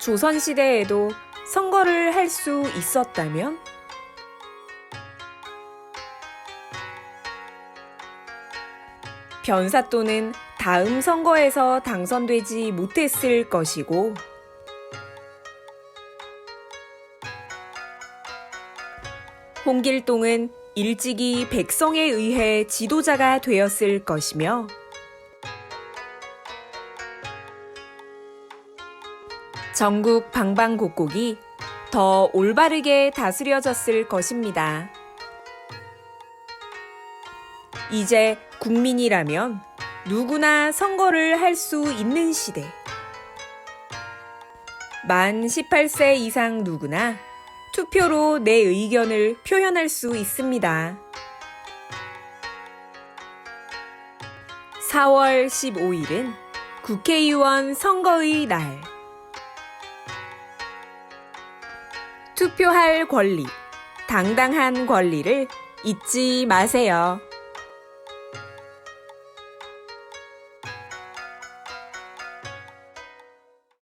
조선시대에도 선거를 할 수 있었다면? 변사또는 다음 선거에서 당선되지 못했을 것이고, 홍길동은 일찍이 백성에 의해 지도자가 되었을 것이며, 전국 방방곡곡이 더 올바르게 다스려졌을 것입니다. 이제 국민이라면 누구나 선거를 할 수 있는 시대. 만 18세 이상 누구나 투표로 내 의견을 표현할 수 있습니다. 4월 15일은 국회의원 선거의 날. 투표할 권리, 당당한 권리를 잊지 마세요.